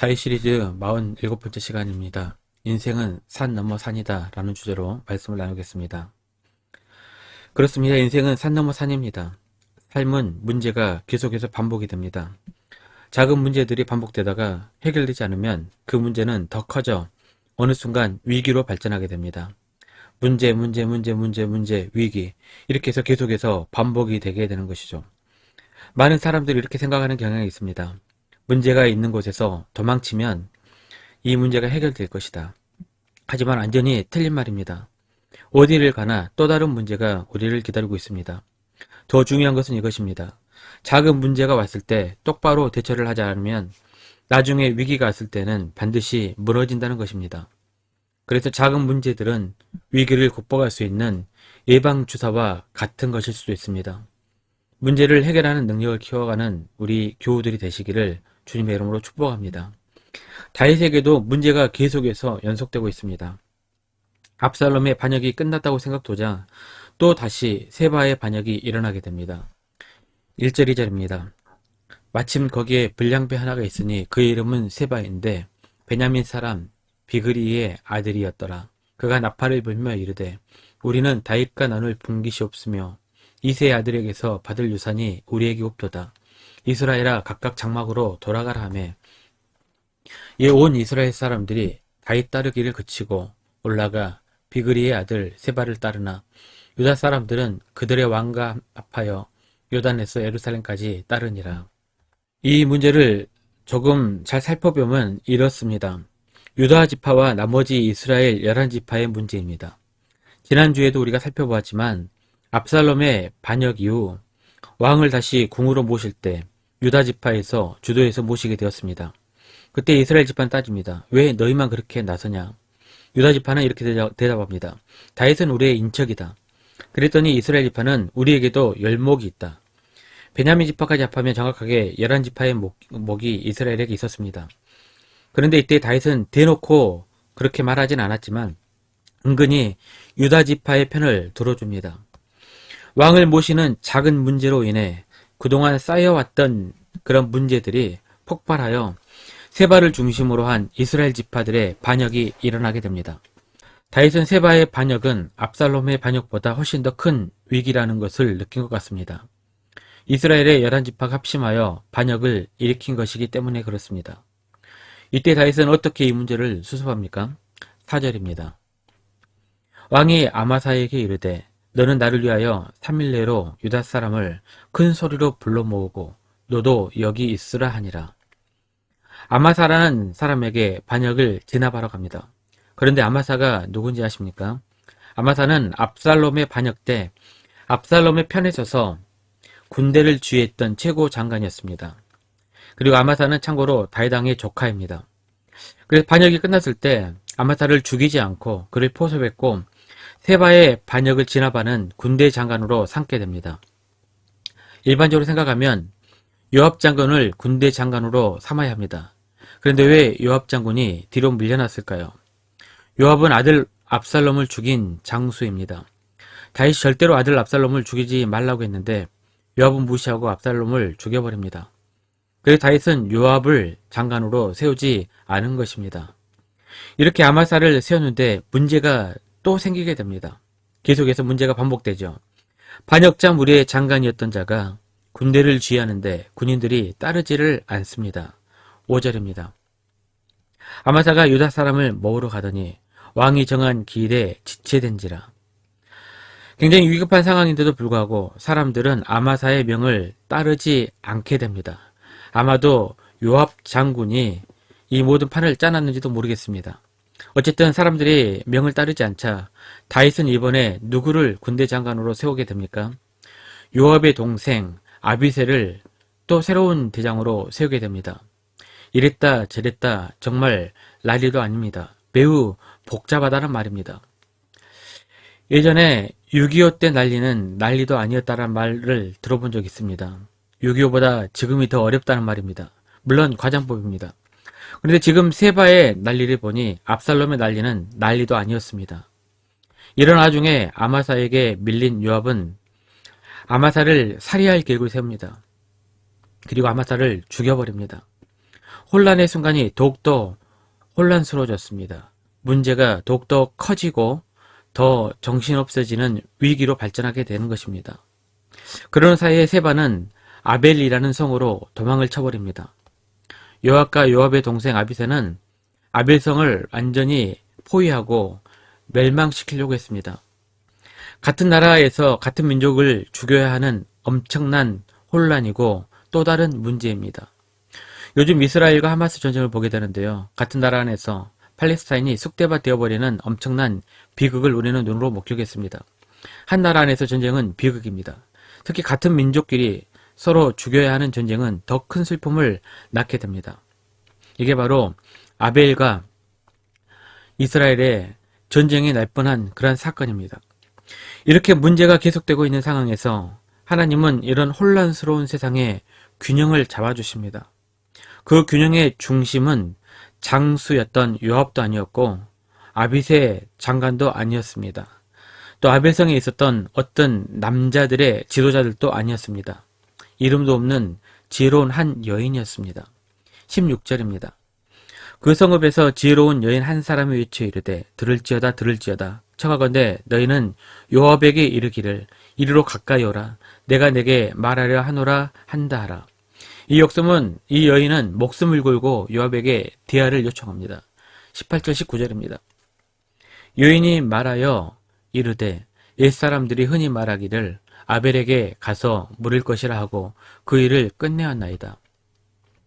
다이 시리즈 47번째 시간입니다. 인생은 산 넘어 산이다 라는 주제로 말씀을 나누겠습니다. 그렇습니다. 인생은 산 넘어 산입니다. 삶은 문제가 계속해서 반복이 됩니다. 작은 문제들이 반복되다가 해결되지 않으면 그 문제는 더 커져 어느 순간 위기로 발전하게 됩니다. 문제, 문제, 문제, 문제, 문제, 위기. 이렇게 해서 계속해서 반복이 되게 되는 것이죠. 많은 사람들이 이렇게 생각하는 경향이 있습니다. 문제가 있는 곳에서 도망치면 이 문제가 해결될 것이다. 하지만 완전히 틀린 말입니다. 어디를 가나 또 다른 문제가 우리를 기다리고 있습니다. 더 중요한 것은 이것입니다. 작은 문제가 왔을 때 똑바로 대처를 하지 않으면 나중에 위기가 왔을 때는 반드시 무너진다는 것입니다. 그래서 작은 문제들은 위기를 극복할 수 있는 예방주사와 같은 것일 수도 있습니다. 문제를 해결하는 능력을 키워가는 우리 교우들이 되시기를 주님의 이름으로 축복합니다. 다윗에게도 문제가 계속해서 연속되고 있습니다. 압살롬의 반역이 끝났다고 생각도자 또 다시 세바의 반역이 일어나게 됩니다. 1절 2절입니다. 마침 거기에 불량배 하나가 있으니 그의 이름은 세바인데 베냐민 사람 비그리의 아들이었더라. 그가 나팔을 불며 이르되 우리는 다윗과 나눌 분깃이 없으며 이세의 아들에게서 받을 유산이 우리에게 없도다. 이스라엘아 각각 장막으로 돌아가라 하매 이온 이스라엘 사람들이 다윗 따르기를 그치고 올라가 비그리의 아들 세바를 따르나 유다 사람들은 그들의 왕과 합하여 요단에서 예루살렘까지 따르니라. 이 문제를 조금 잘 살펴보면 이렇습니다. 유다 지파와 나머지 이스라엘 열한 지파의 문제입니다. 지난주에도 우리가 살펴보았지만 압살롬의 반역 이후 왕을 다시 궁으로 모실 때 유다 지파에서 주도에서 모시게 되었습니다. 그때 이스라엘 지파는 따집니다. 왜 너희만 그렇게 나서냐? 유다 지파는 이렇게 대답합니다. 다윗은 우리의 인척이다. 그랬더니 이스라엘 지파는 우리에게도 열목이 있다. 베냐민 지파까지 합하면 정확하게 열한 지파의 목, 목이 이스라엘에게 있었습니다. 그런데 이때 다윗은 대놓고 그렇게 말하진 않았지만 은근히 유다 지파의 편을 들어줍니다. 왕을 모시는 작은 문제로 인해 그동안 쌓여왔던 그런 문제들이 폭발하여 세바를 중심으로 한 이스라엘 지파들의 반역이 일어나게 됩니다. 다윗은 세바의 반역은 압살롬의 반역보다 훨씬 더 큰 위기라는 것을 느낀 것 같습니다. 이스라엘의 열한 지파가 합심하여 반역을 일으킨 것이기 때문에 그렇습니다. 이때 다윗은 어떻게 이 문제를 수습합니까? 4절입니다. 왕이 아마사에게 이르되 너는 나를 위하여 3일 내로 유다 사람을 큰 소리로 불러 모으고 너도 여기 있으라 하니라. 아마사라는 사람에게 반역을 진압하러 갑니다. 그런데 아마사가 누군지 아십니까? 아마사는 압살롬의 반역 때 압살롬의 편에 서서 군대를 주의했던 최고 장관이었습니다. 그리고 아마사는 참고로 다이당의 조카입니다. 그래서 반역이 끝났을 때 아마사를 죽이지 않고 그를 포섭했고 세바의 반역을 진압하는 군대 장관으로 삼게 됩니다. 일반적으로 생각하면 요압 장군을 군대 장관으로 삼아야 합니다. 그런데 왜 요압 장군이 뒤로 밀려났을까요? 요압은 아들 압살롬을 죽인 장수입니다. 다윗이 절대로 아들 압살롬을 죽이지 말라고 했는데 요압은 무시하고 압살롬을 죽여버립니다. 그래서 다윗은 요압을 장관으로 세우지 않은 것입니다. 이렇게 아마사를 세웠는데 문제가 또 생기게 됩니다. 계속해서 문제가 반복되죠. 반역자 무리의 장관이었던 자가 군대를 쥐하는데 군인들이 따르지를 않습니다. 5절입니다. 아마사가 유다 사람을 모으러 가더니 왕이 정한 길에 지체된지라. 굉장히 위급한 상황인데도 불구하고 사람들은 아마사의 명을 따르지 않게 됩니다. 아마도 요압 장군이 이 모든 판을 짜놨는지도 모르겠습니다. 어쨌든 사람들이 명을 따르지 않자 다윗은 이번에 누구를 군대 장관으로 세우게 됩니까? 요압의 동생 아비세를 또 새로운 대장으로 세우게 됩니다. 이랬다 저랬다 정말 난리도 아닙니다. 매우 복잡하다는 말입니다. 예전에 6.25 때 난리는 난리도 아니었다는 말을 들어본 적 있습니다. 6.25보다 지금이 더 어렵다는 말입니다. 물론 과장법입니다. 그런데 지금 세바의 난리를 보니 압살롬의 난리는 난리도 아니었습니다. 이런 와중에 아마사에게 밀린 요압은 아마사를 살해할 계획을 세웁니다. 그리고 아마사를 죽여버립니다. 혼란의 순간이 더욱더 혼란스러워졌습니다. 문제가 더욱더 커지고 더 정신없어지는 위기로 발전하게 되는 것입니다. 그런 사이에 세바는 아벨이라는 성으로 도망을 쳐버립니다. 요압과 요압의 동생 아비세는 아벨성을 완전히 포위하고 멸망시키려고 했습니다. 같은 나라에서 같은 민족을 죽여야 하는 엄청난 혼란이고 또 다른 문제입니다. 요즘 이스라엘과 하마스 전쟁을 보게 되는데요. 같은 나라 안에서 팔레스타인이 쑥대밭 되어버리는 엄청난 비극을 우리는 눈으로 목격했습니다. 한 나라 안에서 전쟁은 비극입니다. 특히 같은 민족끼리 서로 죽여야 하는 전쟁은 더 큰 슬픔을 낳게 됩니다. 이게 바로 아벨과 이스라엘의 전쟁이 날 뻔한 그런 사건입니다. 이렇게 문제가 계속되고 있는 상황에서 하나님은 이런 혼란스러운 세상에 균형을 잡아주십니다. 그 균형의 중심은 장수였던 요압도 아니었고 아비세 장관도 아니었습니다. 또 아벨성에 있었던 어떤 남자들의 지도자들도 아니었습니다. 이름도 없는 지혜로운 한 여인이었습니다. 16절입니다. 그 성읍에서 지혜로운 여인 한 사람이 외쳐 이르되 들을지어다 들을지어다 청하건대 너희는 요압에게 이르기를 이리로 가까이 오라 내가 내게 말하려 하노라 한다 하라 이 역음은 이 여인은 목숨을 걸고 요압에게 대화를 요청합니다. 18절 19절입니다. 여인이 말하여 이르되 옛사람들이 흔히 말하기를 아벨에게 가서 물을 것이라 하고 그 일을 끝내었나이다.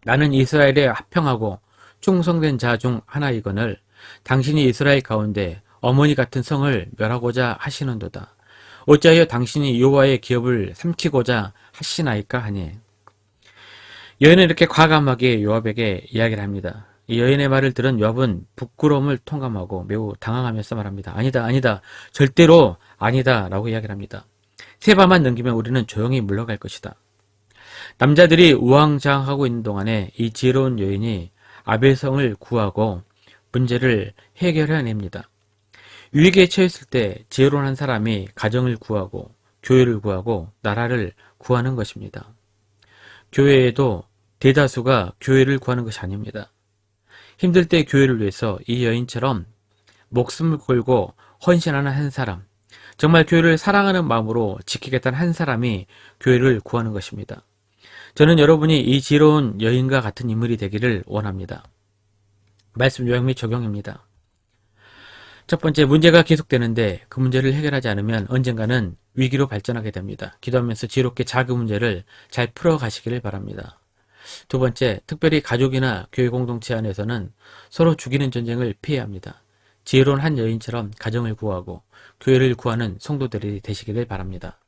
나는 이스라엘에 합평하고 충성된 자 중 하나이거늘 당신이 이스라엘 가운데 어머니 같은 성을 멸하고자 하시는도다. 어찌하여 당신이 여호와의 기업을 삼키고자 하시나이까 하니 여인은 이렇게 과감하게 요압에게 이야기를 합니다. 이 여인의 말을 들은 요압은 부끄러움을 통감하고 매우 당황하면서 말합니다. 아니다, 아니다, 절대로 아니다 라고 이야기를 합니다. 세 밤만 넘기면 우리는 조용히 물러갈 것이다. 남자들이 우왕좌왕하고 있는 동안에 이 지혜로운 여인이 아벨성을 구하고 문제를 해결해냅니다. 위기에 처했을 때 지혜로운 한 사람이 가정을 구하고 교회를 구하고 나라를 구하는 것입니다. 교회에도 대다수가 교회를 구하는 것이 아닙니다. 힘들 때 교회를 위해서 이 여인처럼 목숨을 걸고 헌신하는 한 사람, 정말 교회를 사랑하는 마음으로 지키겠다는 한 사람이 교회를 구하는 것입니다. 저는 여러분이 이 지혜로운 여인과 같은 인물이 되기를 원합니다. 말씀 요약 및 적용입니다. 첫 번째, 문제가 계속되는데 그 문제를 해결하지 않으면 언젠가는 위기로 발전하게 됩니다. 기도하면서 지혜롭게 작은 문제를 잘 풀어가시기를 바랍니다. 두 번째, 특별히 가족이나 교회 공동체 안에서는 서로 죽이는 전쟁을 피해야 합니다. 지혜로운 한 여인처럼 가정을 구하고 교회를 구하는 성도들이 되시기를 바랍니다.